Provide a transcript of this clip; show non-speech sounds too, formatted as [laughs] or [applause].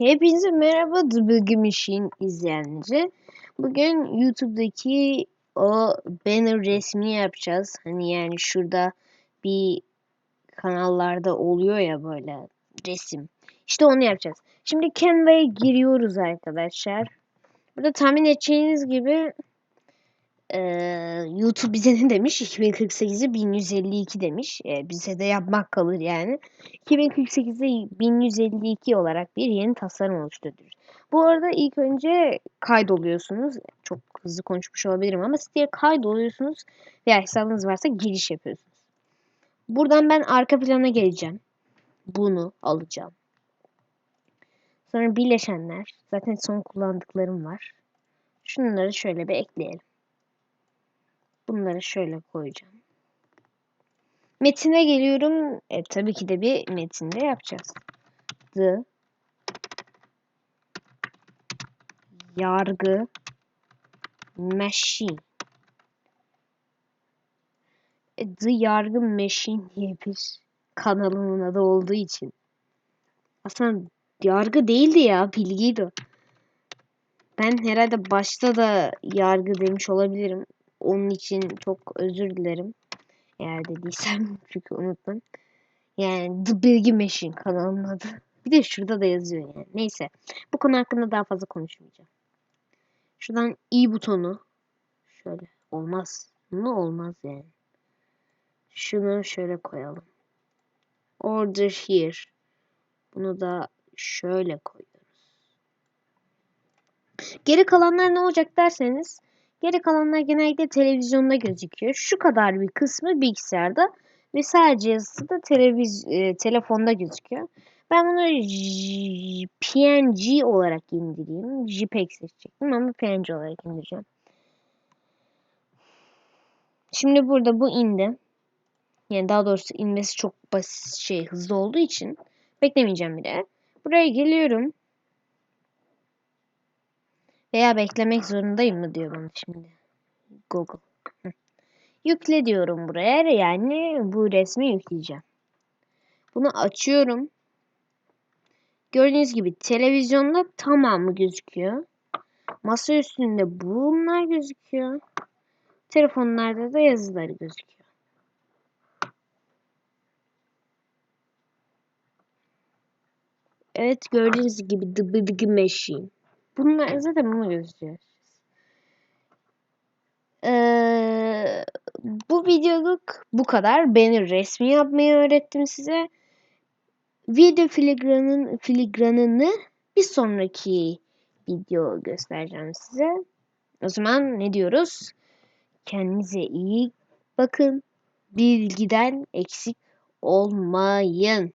Hepinize merhaba The Bilgi Machine izleyenleri. Bugün YouTube'daki o banner resmini yapacağız. Hani yani şurada bir kanallarda oluyor ya böyle resim. İşte onu yapacağız. Şimdi Canva'ya giriyoruz arkadaşlar. Burada tahmin edeceğiniz gibi e, YouTube bize ne demiş? 2048'i 1152 demiş. E, bize de yapmak kalır yani. 2048'de 1152 olarak bir yeni tasarım oluşturuyoruz. Bu arada ilk önce kaydoluyorsunuz. Çok hızlı konuşmuş olabilirim ama siteye kaydoluyorsunuz veya hesabınız varsa giriş yapıyorsunuz. Buradan ben arka plana geleceğim. Bunu alacağım. Sonra bileşenler. Zaten son kullandıklarım var. Şunları şöyle bir ekleyelim. Bunları şöyle koyacağım. Metine geliyorum. E, tabii ki de bir metinde yapacağız. The yargı machine. E, The Yargı Machine diye bir kanalımın adı olduğu için. Aslında yargı değildi ya bilgiydi. Ben herhalde başta da yargı demiş olabilirim. Onun için çok özür dilerim. Eğer dediysem [laughs] çünkü unuttum. Yani The Bilgi Machine kanalının adı. Bir de şurada da yazıyor yani. Neyse. Bu konu hakkında daha fazla konuşmayacağım. Şuradan i butonu. Şöyle. Olmaz. mı olmaz yani. Şunu şöyle koyalım. Order here. Bunu da şöyle koyuyoruz. Geri kalanlar ne olacak derseniz Geri kalanlar genellikle televizyonda gözüküyor. Şu kadar bir kısmı bilgisayarda ve sadece yazısı da televiz e, telefonda gözüküyor. Ben bunu PNG olarak indireyim. JPEG seçecektim ama PNG olarak indireceğim. Şimdi burada bu indi. Yani daha doğrusu inmesi çok basit şey hızlı olduğu için beklemeyeceğim bile. Buraya geliyorum. Veya beklemek zorundayım mı diyor bana şimdi. Google. Yükle diyorum buraya. Yani bu resmi yükleyeceğim. Bunu açıyorum. Gördüğünüz gibi televizyonda tamamı gözüküyor. Masa üstünde bunlar gözüküyor. Telefonlarda da yazıları gözüküyor. Evet gördüğünüz gibi The Big Machine. Bunlar zaten bunu gözlüyor. Ee, bu videoluk bu kadar. Beni resmi yapmayı öğrettim size. Video filigranın filigranını bir sonraki video göstereceğim size. O zaman ne diyoruz? Kendinize iyi bakın. Bilgiden eksik olmayın.